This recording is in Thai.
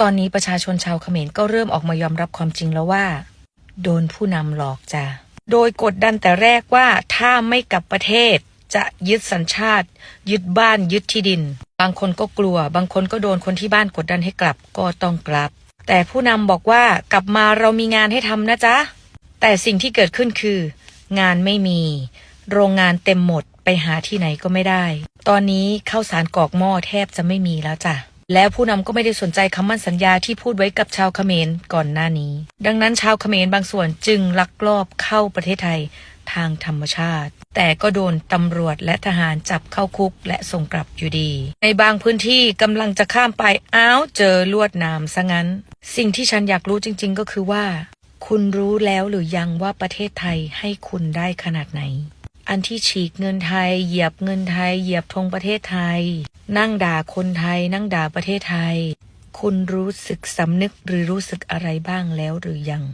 ตอนนี้ประชาชนชาวเขมรก็เริ่มออกมายอมรับความจริงแล้วว่า โดนผู้นำหลอกจ้ะโดยกดดันแต่แรกว่าถ้าไม่กลับประเทศจะยึดสัญชาติ ยึดบ้านยึดที่ดิน บางคนก็กลัว บางคนก็โดนคนที่บ้านกดดันให้กลับก็ต้องกลับ แต่ผู้นำบอกว่ากลับมาเรามีงานให้ทำนะจ๊ะ แต่สิ่งที่เกิดขึ้นคือ งานไม่มี โรงงานเต็มหมดไปหาที่ไหนก็ไม่ได้ ตอนนี้ข้าวสารกอกหม้อแทบจะไม่มีแล้วจ้ะ แล้วผู้นำก็ไม่ได้สนใจคำมั่นสัญญาที่พูดไว้กับชาวเขมรก่อนหน้านี้ ดังนั้นชาวเขมรบางส่วนจึงลักลอบเข้าประเทศไทยทางธรรมชาติ แต่ก็โดนตำรวจและทหารจับเข้าคุกและส่งกลับอยู่ดี ในบางพื้นที่กำลังจะข้ามไปอ้าวเจอลวดนามซะงั้น สิ่งที่ฉันอยากรู้จริง ๆ ก็คือว่า คุณรู้แล้วหรือยังว่าประเทศไทยให้คุณได้ขนาดไหน อันที่ฉีกเงินไทย เหยียบเงินไทย เหยียบธงประเทศไทย นั่งด่าคนไทย นั่งด่าประเทศไทย คุณรู้สึกสำนึกหรือรู้สึกอะไรบ้างแล้วหรือยัง